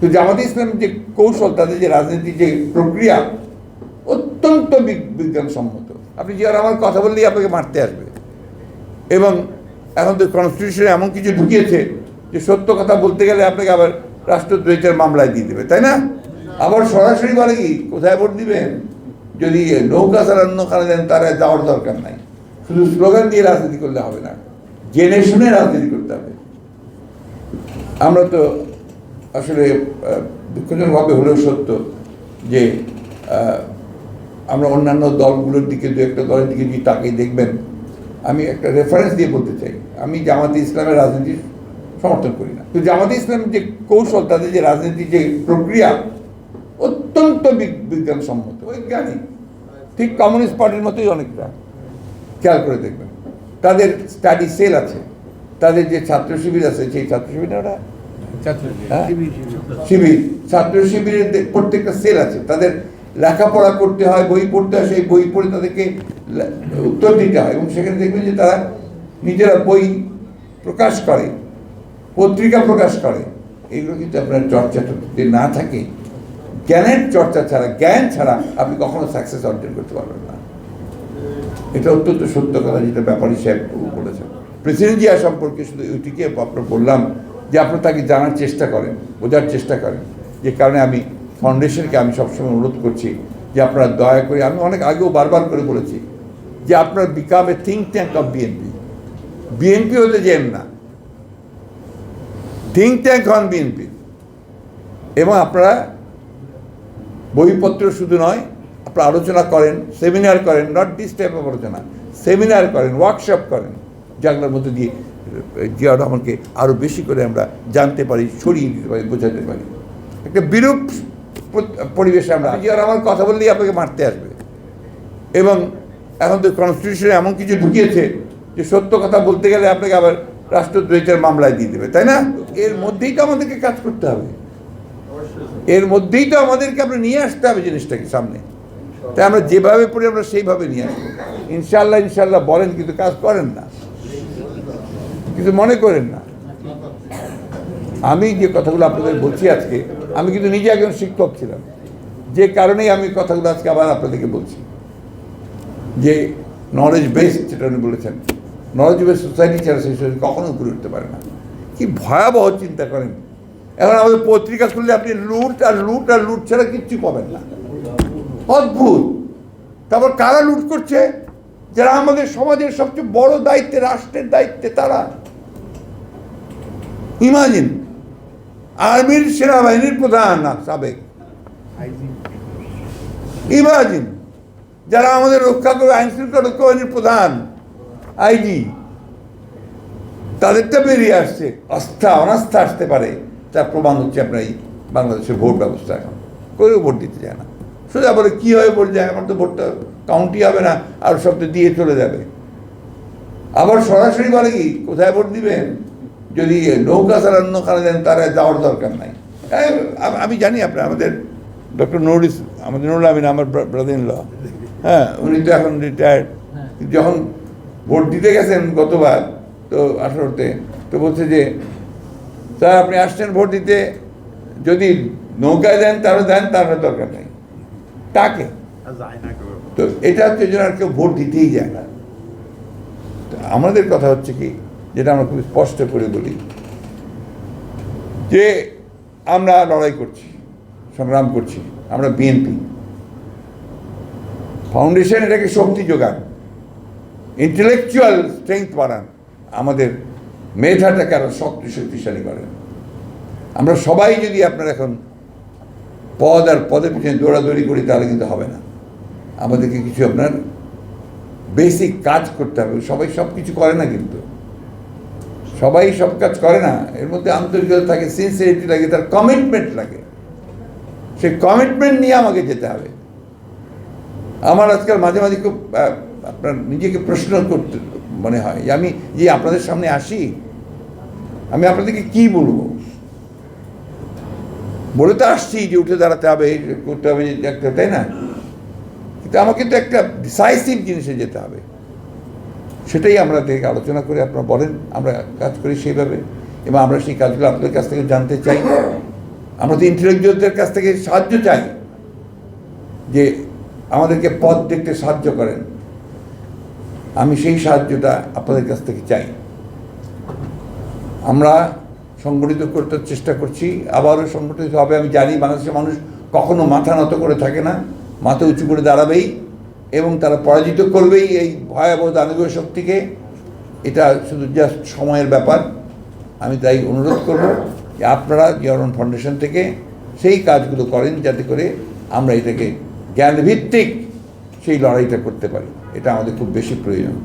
তো জামাতে ইসলামের যে কৌশল, তাদের যে রাজনীতির যে প্রক্রিয়া, অত্যন্ত বিজ্ঞানসম্মত। আপনি যে আর আমার কথা বললেই আপনাকে মারতে আসবে। এবং এখন তো কনস্টিটিউশনে এমন কিছু ঢুকিয়েছে যে সত্য কথা বলতে গেলে আপনাকে আবার রাষ্ট্রদ্রোহিতার মামলায় দিয়ে দেবে, তাই না? আবার সরাসরি বলে কি, কোথায় ভোট দিবেন? যদি নৌকা অন্য খানে দেন, তারা যাওয়ার দরকার নাই। শুধু স্লোগান দিয়ে রাজনীতি করলে হবে না, জেনে শুনে রাজনীতি করতে হবে। আমরা তো আসলে দুঃখজনকভাবে হলেও সত্য যে আমরা অন্যান্য দলগুলোর দিকে, দু একটা দলের দিকে যদি তাকিয়ে দেখবেন, আমি একটা রেফারেন্স দিয়ে বলতে চাই। আমি জামাতে ইসলামের রাজনীতি সমর্থন করি না। তো জামাতে ইসলামের যে কৌশল, তাদের যে রাজনীতির যে প্রক্রিয়া, অত্যন্ত বিজ্ঞানসম্মত। বৈজ্ঞানিক ঠিক কমিউনিস্ট পার্টির মতোই অনেকটা খেয়াল করে দেখবেন। তাদের স্টাডি সেল আছে। তাদের যে ছাত্র শিবির আছে, সেই ছাত্র শিবির ওরা? শিবির, ছাত্র শিবিরের প্রত্যেকটা সেল আছে। তাদের লেখাপড়া করতে হয়, বই পড়তে হয়, সেই বই পড়ে তাদেরকে উত্তর দিতে হয় এবং সেখানে দেখবেন যে তারা নিজেরা বই প্রকাশ করে, পত্রিকা প্রকাশ করে। এগুলো কিন্তু আপনার চর্চাটা যদি না থাকে, জ্ঞানের চর্চা ছাড়া, জ্ঞান ছাড়া আপনি কখনো সাকসেস অর্জন করতে পারবেন না। এটা অত্যন্ত সত্য কথা যেটা ব্যাপারী সাহেব বলেছেন। প্রেসিডেন্ট জিয়া সম্পর্কে শুধু ওইটিকে আপনার বললাম। যে আপনারা তাকে জানার চেষ্টা করেন, বোঝার চেষ্টা করেন, যে কারণে আমি ফাউন্ডেশনকে আমি সবসময় অনুরোধ করছি যে আপনারা দয়া করে, আমি অনেক আগেও বারবার করে বলেছি যে আপনারা become a think tank of BNP BNP হতে যেন না। থিঙ্ক ট্যাঙ্ক হন বিএনপি এবং আপনারা বইপত্র শুধু নয়, আপনারা আলোচনা করেন সেমিনার করেন নট দিস টাইপ অফ আলোচনা সেমিনার করেন ওয়ার্কশপ করেন, যেগুলোর মধ্যে দিয়ে জিয়া রহমানকে আরও বেশি করে আমরা জানতে পারি, ছড়িয়ে দিতে পারি, বোঝাতে পারি। একটা বিরূপ পরিবেশে আমরা জিয়া রহমান কথা বললেই আপনাকে মারতে আসবে। এবং এখন তো কনস্টিটিউশনে এমন কিছু ঢুকিয়েছে যে সত্য কথা বলতে গেলে আপনাকে আবার রাষ্ট্রদ্রোহিতার মামলায় দিয়ে দেবে, তাই না? এর মধ্যেই তো আমাদেরকে কাজ করতে হবে। এর মধ্যেই তো আমাদেরকে আমরা নিয়ে আসতে হবে জিনিসটাকে সামনে। তাই আমরা যেভাবে পড়ি আমরা সেইভাবে নিয়ে আসব। ইনশাল্লাহ ইনশাল্লাহ বলেন কিন্তু কাজ করেন না। কিন্তু মনে করেন না। আমি যে কথাগুলো আপনাদের বলছি আজকে, আমি কিন্তু নিজে একজন শিক্ষক ছিলাম। যে কারণেই আমি কথাগুলো আজকে আবার আপনাদেরকে বলছি। যে নলেজ বেসড যেটা উনি বলেছেন নলেজ বেসড সোসাইটি ছাড়া সেই সোসাইটি কখনো উপরে উঠতে পারে না। কি ভয়াবহ চিন্তা করেন। এখন আমাদের পত্রিকা খুললে আপনি লুট আর লুট আর লুট ছাড়া কিচ্ছু পাবেন না। অদ্ভুত। তারপর কারা লুট করছে? যারা আমাদের সমাজের সবচেয়ে বড় দায়িত্বে, রাষ্ট্রের দায়িত্বে তারা। ইমাজিন। আর্মির সেনাবাহিনীর প্রধান সাবেক। ইমাজিন। যারা আমাদের রক্ষা করে, আইন শৃঙ্খলা রক্ষা বাহিনীর প্রধান, আইজি। তাদেরটা বেরিয়ে আসছে। আস্থা, অনাস্থা আসতে পারে। তার প্রমাণ হচ্ছে আপনার এই বাংলাদেশের ভোট ব্যবস্থা এখন। কেউ ভোট দিতে যায় না। সোজা বলে, কী হবে ভোট যায়? আমার তো ভোটটা কাউন্টি হবে না, আর সব তো দিয়ে চলে যাবে। আবার সরাসরি বলে কি, কোথায় ভোট দিবেন? যদি নৌকা ছাড়া অন্য খানে দেন তারা যাওয়ার দরকার নাই। আমি জানি আপনার আমাদের ডক্টর নুরুল আমাদের নুরুল আমিন আমার ব্রাদার ইন ল হ্যাঁ উনি তো এখন রিটায়ার্ড যখন ভোট দিতে গেছেন গতবার তো আঠারোতে তো বলছে যে স্যার আপনি আসছেন ভোট দিতে যদি নৌকায় দেন তারও দেন তার দরকার নেই। তাকে? তো এটা হচ্ছে যেন আর কেউ ভোট দিতেই যায় না। তো আমাদের কথা হচ্ছে কি যেটা আমরা খুব স্পষ্ট করে বলি যে আমরা লড়াই করছি, সংগ্রাম করছি, আমরা বিএনপি ফাউন্ডেশন এটাকে শক্তি যোগান ইন্টেলেকচুয়াল স্ট্রেংথ বাড়ান, আমাদের মেধাটাকে আরও শক্তি, শক্তিশালী করেন। আমরা সবাই যদি আপনার এখন পদ আর পদের পিছনে দৌড়াদৌড়ি করি, তাহলে কিন্তু হবে না। আমাদেরকে কিছু আপনার বেসিক কাজ করতে হবে, সবাই সব কিছু করে না কিন্তু। সবাই সব কাজ করে না, এর মধ্যে আন্তরিকতা থাকে সিনসিয়ারিটি লাগে, তার কমিটমেন্ট লাগে। সেই কমিটমেন্ট নিয়ে আমাকে যেতে হবে। আমার আজকাল মাঝে মাঝে খুব আপনার নিজেকে প্রশ্ন করতে মনে হয় যে আমি যে আপনাদের সামনে আসি, আমি আপনাদেরকে কি বলব? বলে তো আসছি যে উঠে দাঁড়াতে হবে, করতে হবে তাই না? কিন্তু আমাকে তো একটা ডিসাইসিভ জিনিসে যেতে হবে। সেটাই আমরা থেকে আলোচনা করে আপনারা বলেন, আমরা কাজ করি সেইভাবে। এবং আমরা সেই কাজগুলো আপনাদের কাছ থেকে জানতে চাই। আমরা তো ইন্টেলেকচুয়ালদের কাছ থেকে সাহায্য চাই যে আমাদেরকে পথ দেখতে সাহায্য করেন। আমি সেই সাহায্যটা আপনাদের কাছ থেকে চাই। আমরা সংগঠিত করতে চেষ্টা করছি, আবারও সংগঠিত হবে। আমি জানি বাংলাদেশের মানুষ কখনো মাথা নত করে থাকে না, মাথা উঁচু করে দাঁড়াবেই। এবং তারা পরাজিত করবেই এই ভয়াবহ দানবীয় শক্তিকে। এটা শুধু জাস্ট সময়ের ব্যাপার। আমি তাই অনুরোধ করব যে আপনারা জিয়ারন ফাউন্ডেশন থেকে সেই কাজগুলো করেন যাতে করে আমরা এটাকে জ্ঞানভিত্তিক সেই লড়াইটা করতে পারি। এটা আমাদের খুব বেশি প্রয়োজন।